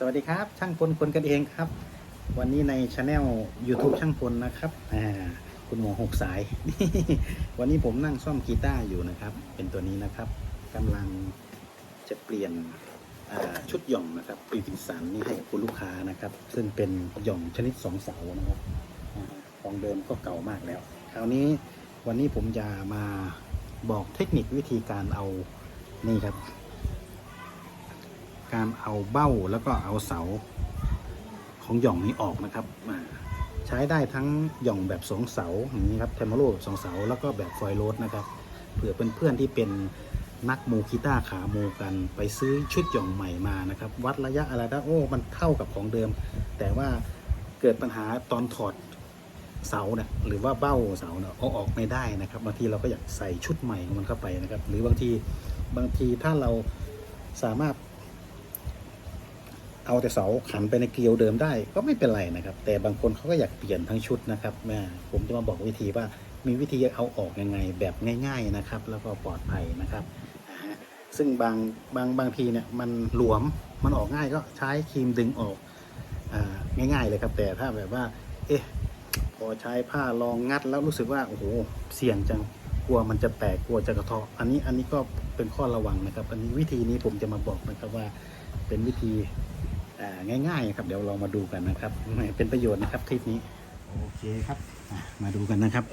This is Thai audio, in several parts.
สวัสดีครับ ช่างพลคนกันเองครับ วันนี้ในช anel YouTube ช่างพลนะครับอ่าคุณหมอหกสาย วันนี้ผมนั่งซ่อมกีตาร์อยู่นะครับ เป็นตัวนี้นะครับกำลังจะเปลี่ยนชุดหย่องนะครับปีติสันนี่ให้คุณลูกค้านะครับ ซึ่งเป็นหย่องชนิดสองเสานะครับอของเดิมก็เก่ามากแล้ว คราวนี้วันนี้ผมจะมาบอกเทคนิควิธีการเอานี่ครับ การเอาเบ้าแล้วก็เอาเสาของหย่องนี้ออกนะครับอ่าใช้ได้ทั้งหย่องแบบสองเสาอย่างนี้ครับเทมโมโลแบบสองเสาแล้วก็แบบฟอยล์โรดนะครับเผื่อเพื่อนๆที่เป็นนักมูกีตาร์ขามูกันไปซื้อชุดหย่องใหม่มานะครับ วัดระยะอะไรได้โอ้มันเท่ากับของเดิม แต่ว่าเกิดปัญหาตอนถอดเสาเนี่ยหรือว่าเบ้าเสาเนี่ยเอาออกไม่ได้นะครับบางทีเราก็อยากใส่ชุดใหม่ของมันเข้าไปนะครับ หรือบางทีบางทีถ้าเราสามารถ เอาแต่เสาขันไปในเกลียวเดิมได้ก็ไม่เป็นไรนะครับ แต่บางคนเขาก็อยากเปลี่ยนทั้งชุดนะครับแม่ผมจะมาบอกวิธีว่ามีวิธีเอาออกยังไงแบบง่าย ๆนะครับ แล้วก็ปลอดภัยนะครับ ซึ่งบางบางบางทีเนี่ยมันหลวมมันออกง่ายก็ใช้ครีมดึงออกอาง่าย ๆเลยครับ แต่ถ้าแบบว่า เอ๊ะพอใช้ผ้ารองงัดแล้วรู้สึกว่าโอ้โหเสี่ยงจังกลัวมันจะแตกกลัวจะกระเทาะอันนี้อันนี้ก็เป็นข้อระวังนะครับ อันนี้วิธีนี้ผมจะมาบอกนะครับว่าเป็นวิธี ง่ายๆครับเดี๋ยวเรามาดูกันนะครับ เป็นประโยชน์นะครับคลิปนี้โอเคครับมาดูกันนะครับ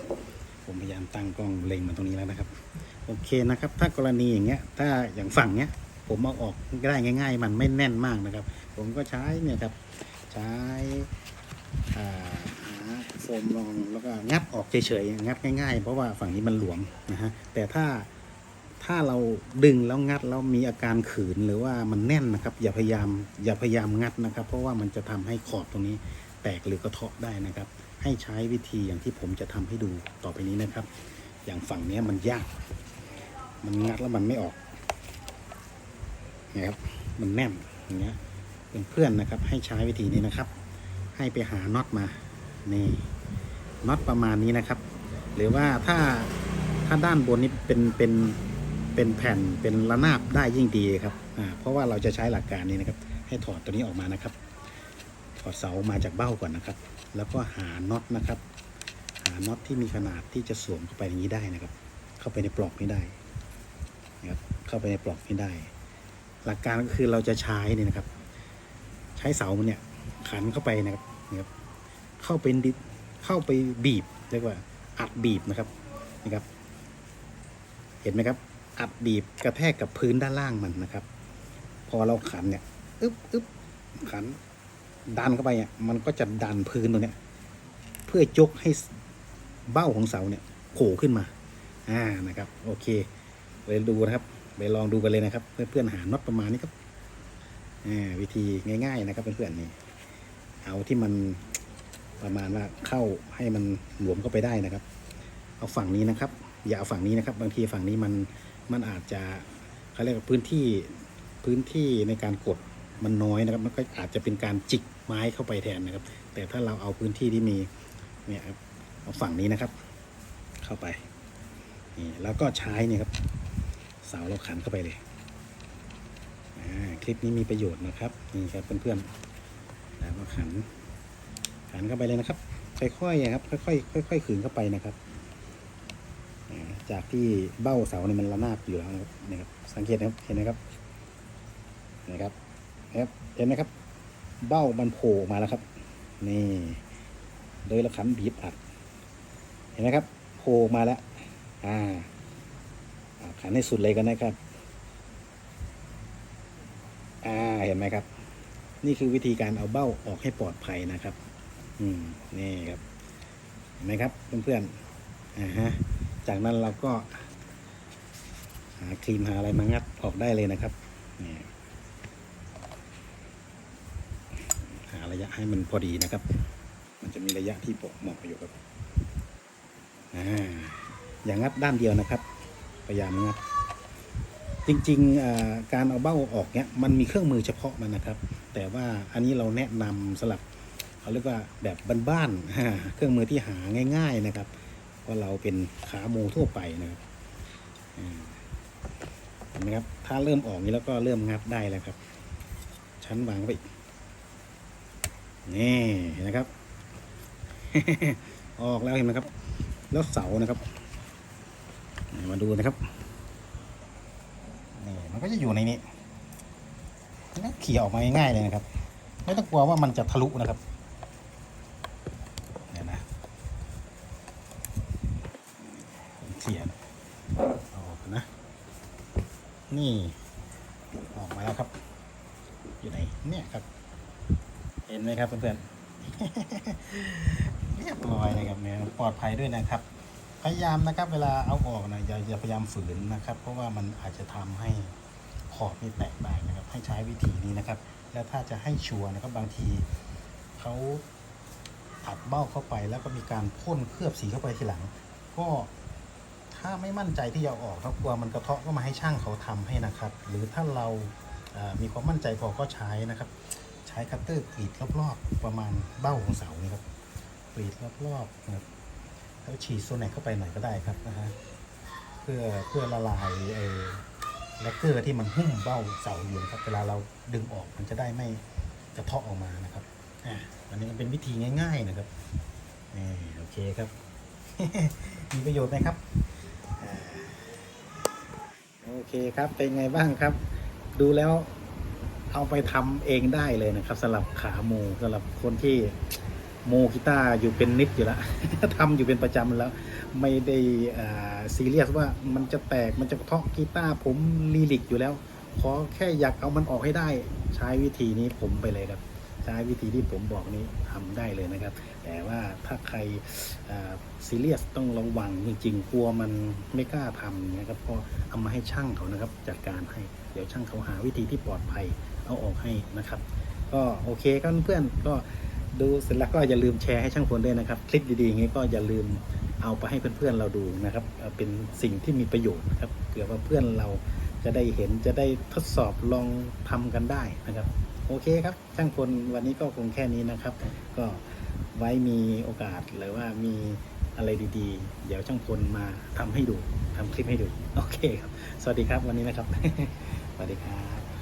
ผมพยายามตั้งกล้องเล็งมาตรงนี้แล้วนะครับ โอเคนะครับ ถ้ากรณีอย่างเงี้ย ถ้าอย่างฝั่งเนี้ย ผมเอาออกได้ง่าย ๆ มันไม่แน่นมากนะครับ ผมก็ใช้เนี่ยครับ ใช้หาโฟมรองแล้วก็งัดออกเฉยๆงัดง่ายๆ เพราะว่าฝั่งนี้มันหลวมนะฮะแต่ถ้า ถ้าเราดึงแล้วงัดแล้วมีอาการขืนหรือว่ามันแน่นนะครับ อย่าพยายามอย่าพยายามงัดนะครับ เพราะว่ามันจะทำให้ขอบตรงนี้แตกหรือกระเทาะได้นะครับ ให้ใช้วิธีอย่างที่ผมจะทำให้ดูต่อไปนี้นะครับ อย่างฝั่งนี้มันยาก มันงัดแล้วมันไม่ออกนะครับมันแน่นอย่างเงี้ยเป็นเพื่อนนะครับ ให้ใช้วิธีนี้นะครับ ให้ไปหาน็อตมานี่น็อตประมาณนี้นะครับ หรือว่าถ้าถ้าด้านบนนี้เป็นเป็น เป็นแผ่นเป็นระนาบได้ยิ่งดีครับอ่าเพราะว่าเราจะใช้หลักการนี้นะครับ ให้ถอดตัวนี้ออกมานะครับ ถอดเสามาจากเบ้าก่อนนะครับ แล้วก็หาน็อตนะครับ หาน็อตที่มีขนาดที่จะสวมเข้าไปอย่างนี้ได้นะครับ เข้าไปในปลอกนี้ได้นะครับเข้าไปในปลอกนี้ได้ หลักการก็คือเราจะใช้เนี่ยนะครับ ใช้เสามันเนี่ยขันเข้าไปนะครับนะครับ เข้าไปดิเข้าไปบีบเรียกว่าอัดบีบนะครับนะครับ เห็นไหมครับ อัดบีบกระแทกกับพื้นด้านล่างมันนะครับ พอเราขันเนี่ยอึ๊บอึ๊บขัน ดันเข้าไปอะมันก็จะดันพื้นตรงเนี้ย เพื่อยกให้เบ้าของเสาเนี่ยโผล่ขึ้นมา อ่านะครับ โอเคไปดูนะครับ ไปลองดูกันเลยนะครับ เพื่อนๆหาน็อตประมาณนี้ครับอ่าวิธีง่าย ๆ นะครับเพื่อนๆนี่เอาที่มันประมาณว่าเข้าให้มันหลวมเข้าไปได้นะครับ เอาฝั่งนี้นะครับ อย่าเอาฝั่งนี้นะครับ บางทีฝั่งนี้มัน มันอาจจะเขาเรียกว่าพื้นที่พื้นที่ในการกดมันน้อยนะครับ มันก็อาจจะเป็นการจิกไม้เข้าไปแทนนะครับ แต่ถ้าเราเอาพื้นที่ที่มีเนี่ยครับเอาฝั่งนี้นะครับ เข้าไปนี่แล้วก็ใช้เนี่ยครับเสาเราขันเข้าไปเลยคลิปนี้มีประโยชน์นะครับนี่ครับเพื่อนๆแล้วก็ขันขันเข้าไปเลยนะครับค่อยๆครับค่อยๆค่อยๆขืนเข้าไปนะครับ จากที่เบ้าเสาเนี่ยมันระนาบอยู่แล้วนะครับนี่ครับสังเกตนะครับเห็นไหมครับนะครับนะครับเห็นไหมครับ เบ้ามันโผล่มาแล้วครับ นี่โดยเราขันบีบอัด เห็นไหมครับโผล่มาแล้วอ่าอ่าขันให้สุดเลยกันนะครับอ่าเห็นไหมครับ นี่คือวิธีการเอาเบ้าออกให้ปลอดภัยนะครับ อืมนี่ครับเห็นไหมครับเพื่อนๆอ่าฮะ จากนั้นเราก็ หาครีมหาอะไรมางัดออกได้เลยนะครับนี่หาระยะให้มันพอดีนะครับ มันจะมีระยะที่เหมาะอยู่ครับอย่างงัดด้านเดียวนะครับ พยายามงัด จริงๆการเอาเบ้าออกเนี้ยมันมีเครื่องมือเฉพาะมันนะครับ แต่ว่าอันนี้เราแนะนำสำหรับเขาเรียกว่าแบบบ้านๆเครื่องมือที่หาง่าย ๆนะครับ เพราเราเป็นขาโมทั่วไปนะครับเห็นไหมครับ ถ้าเริ่มออกนี้แล้วก็เริ่มงัดได้แล้วครับ ชั้นวางไว้อีกนี่เห็นะครับ ออกแล้วเห็นไหมครับ แล้วเสานะครับ มาดูนะครับนี่มันก็จะอยู่ในนี้นก็ขี่ออกมาง่ายๆเลยนะครับ ไม่ต้องกลัวว่ามันจะทะลุนะครับเนี่ยนะ เขียนออกนะ นี่ ออกมาแล้วครับ อยู่ไหนเนี่ยครับ เห็นไหมครับเพื่อนๆเรียบร้อยเลยครับเนี่ยปลอดภัยด้วยนะครับ พยายามนะครับ เวลาเอาออกนะอย่าอย่าพยายามฝืนนะครับ เพราะว่ามันอาจจะทำให้ขอบนี่แตกได้นะครับ ให้ใช้วิธีนี้นะครับ แล้วถ้าจะให้ชัวร์นะครับบางทีเขาอัดเบ้าเข้าไปแล้วก็มีการพ่นเคลือบสีเข้าไปทีหลัง ก็ ถ้าไม่มั่นใจที่จะอออกถ้ากลัวมันกระเทาะก็มาให้ช่างเขาทำให้นะครับ หรือถ้าเรามีความมั่นใจพอก็ใช้นะครับ ใช้คัตเตอร์กรีดรอบๆประมาณเบ้าของเสานี่ครับกรีดรอบๆนะครับแล้วฉีดโซนไหนเข้าไปหน่อยก็ได้ครับนะฮะเพื่อเพื่อละลายไอ้แลกเกอร์ที่มันหุ้มเบ้าเสาอยู่นะครับเวลาเราดึงออกมันจะได้ไม่กระเทาะออกมานะครับอะอันนี้มันเป็นวิธีง่าย ๆนะครับโอเคครับ มีประโยชน์ไหมครับ โอเคครับ เป็นไงบ้างครับ ดูแล้วเอาไปทำเองได้เลยนะครับสำหรับขาโมสำหรับคนที่โมกีตาร์อยู่เป็นนิดอยู่แล้วทำอยู่เป็นประจำแล้ว ไม่ได้ซีเรียสว่ามันจะแตกมันจะกระเทาะกีตาร์ผมลีลิกอยู่แล้ว ขอแค่อยากเอามันออกให้ได้ ใช้วิธีนี้ผมไปเลยครับ ใช้วิธีที่ผมบอกนี้ทำได้เลยนะครับ แต่ว่าถ้าใครซีเรียสต้องระวังจริงๆกลัวมันไม่กล้าทำนะครับก็เอามาให้ช่างเขานะครับ จัดการให้เดี๋ยวช่างเขาหาวิธีที่ปลอดภัยเอาออกให้นะครับ ก็โอเคครับเพื่อนก็ดูเสร็จแล้วก็อย่าลืมแชร์ให้ช่างพลด้วยนะครับ คลิปดีๆอย่างนี้ก็อย่าลืมเอาไปให้เพื่อนๆเราดูนะครับ เป็นสิ่งที่มีประโยชน์นะครับเผื่อว่าเพื่อนเราจะได้เห็นจะได้ทดสอบลองทำกันได้นะครับ โอเคครับช่างคนวันนี้ก็คงแค่นี้นะครับ ก็ไว้มีโอกาสหรือว่ามีอะไรดีๆ เดี๋ยวช่างพลมาทำให้ดูทำคลิปให้ดู โอเคครับ สวัสดีครับวันนี้นะครับ สวัสดีครับ